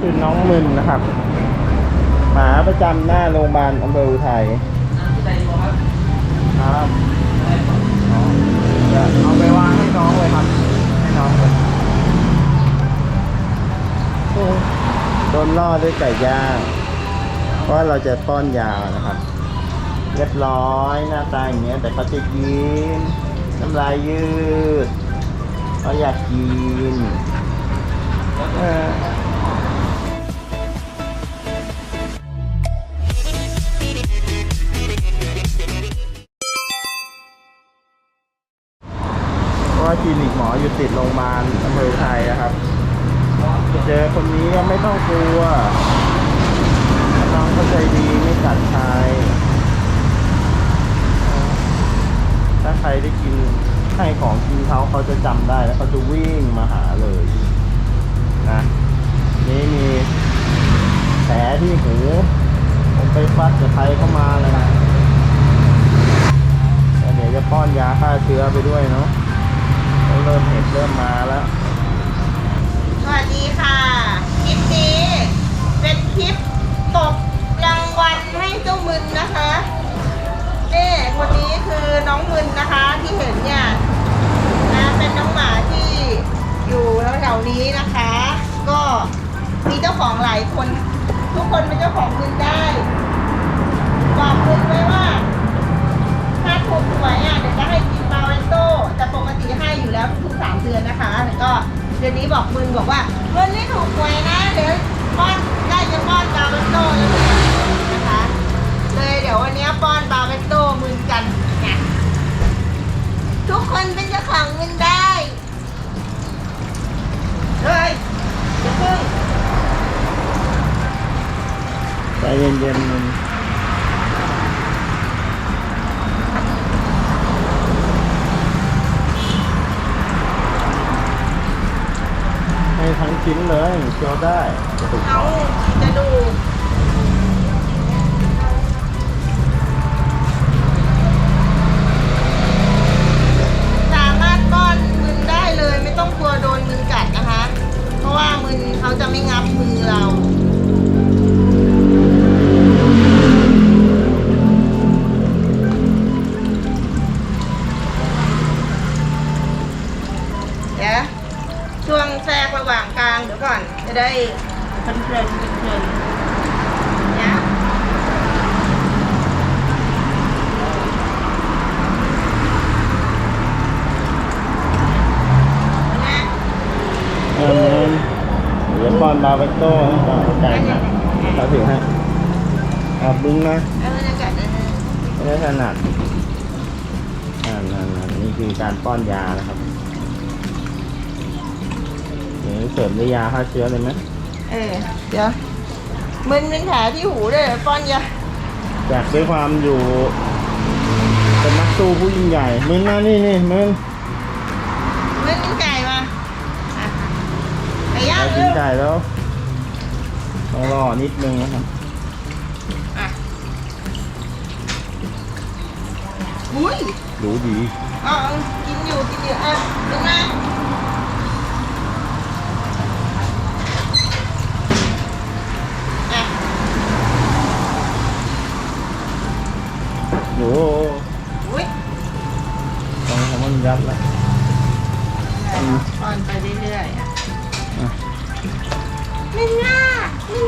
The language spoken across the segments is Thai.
คือน้องมึนนะครับ หมาประจำหน้าโรงพยาบาลอำเภออุทัยครับอ๋อจะเอาไปวางให้น้องเลยครับ ให้น้องเลยโอ้โดนล่อด้วยไก่ย่างเพราะว่าเราจะป้อนยานะครับ เรียบร้อยหน้าตาอย่างเงี้ยแต่เขาจะยิ้มน้ำลายยืดเขาอยากกิน เออ ว่าคลินิกหมออยู่ติดโรงพยาบาลอำเภอไทยนะครับ เจอคนนี้ก็ไม่ต้องกลัวน้องเขาใจดีไม่กัดใครถ้าใครได้กินให้ของกินเขาเขาจะจำได้แล้วเขาจะวิ่งมาหาเลยนะนี่มีแผลที่หูผมไปฟัดกับใครเข้ามาเลยนะแล้วเดี๋ยวจะป้อนยาฆ่าเชื้อไปด้วยเนาะ เริ่มเห็ดเริ่มมาแล้ว สวัสดีค่ะ คลิปนี้เป็นคลิปตกรางวัลให้เจ้ามึนนะคะนี่คนนี้คือน้องมึนนะคะที่เห็นเนี่ยนะเป็นน้องหมาที่อยู่แถวๆนี้นะคะ ก็มีเจ้าของหลายคน ทุกคนเป็นเจ้าของมึนได้บอกมึนไว้ว่า ถ้าถูกหวยอะเดี๋ยวจะให้กิน นะคะแล้วก็เดือนนี้บอกมึนบอกว่าเงินนี่ถูกหวยนะเดี๋ยวป้อนได้จะป้อนบาเวนโต้แล้วนะคะ เลยเดี๋ยววันนี้ป้อนบาเวนโต้มึนกันนะทุกคนเป็นเจ้าของมึนได้เลยอย่าเพิ่งใจเย็นๆมันให้ทั้ง ชิ้นเลยเคี้ยวได้จะถูกเอาจะดูสามารถป้อนมึนได้เลย ไม่ต้องกลัวโดนมึนกัดนะคะ เพราะว่ามึนเขาจะไม่งับมือเรา งกลางเดี๋ยวก่อน จะได้เพลินเพลินเพลินๆเนี่ยนะเออเดี๋ยวป้อนบาเวตโต้ให้ก่อนไก่นะเราถือให้อาบึ้งนะเออจะกัดนะไม่ได้ถนัดอ่านั่นๆนี่คือการป้อนยานะครับ เดี๋ยวเสริมด้วยยาฆ่าเชื้อเลยไหมเออ เดี๋ยวมึนเป็นแผลที่หูด้วยเหรอป้อนยาอยากด้วยความอยู่เป็นนักสู้ผู้ยิ่งใหญ่มึนมานี่นี่มึนมึนเป็นไก่มาอะไก่ย่างเราเร็กินวไก่แล้วต้องรอนิดนึงนะครับอะอุ้ย รู้ดีอ๋อกินอยู่กินอยู่อะลงมา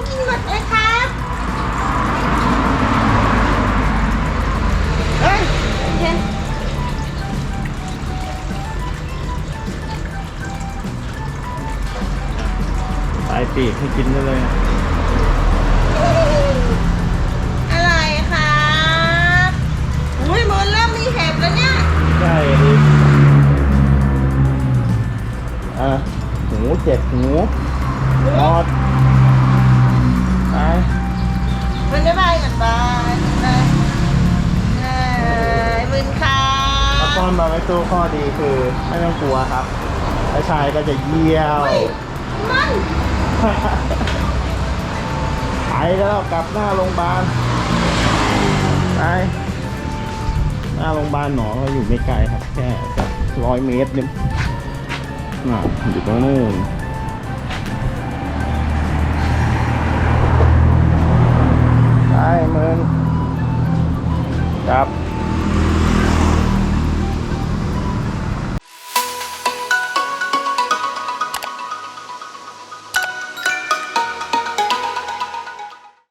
กินหมดเลยครับเฮ้ยเย็นปลายปีกให้กินได้เลยอะไรครับอุ้ยมือเริ่มมีเห็บแล้วเนี่ย ใช่ดิอะหูเจ็บหูรอด มันได้บายกันบายนะเอ้ยมึนครัแล้วบป้อนบาไว้ตู้ข้อดีคือไม่ต้องกลัวครับถ้าชายก็จะเยี่ยวเฮ้ยมันไปแล้วกลับหน้าโรงพยาบาลไปหน้าโรงพยาบาลหนอก็อยู่ไม่ไกลครับ แค่ร้อยเมตรนึงน่ะอยู่ตรงนู้น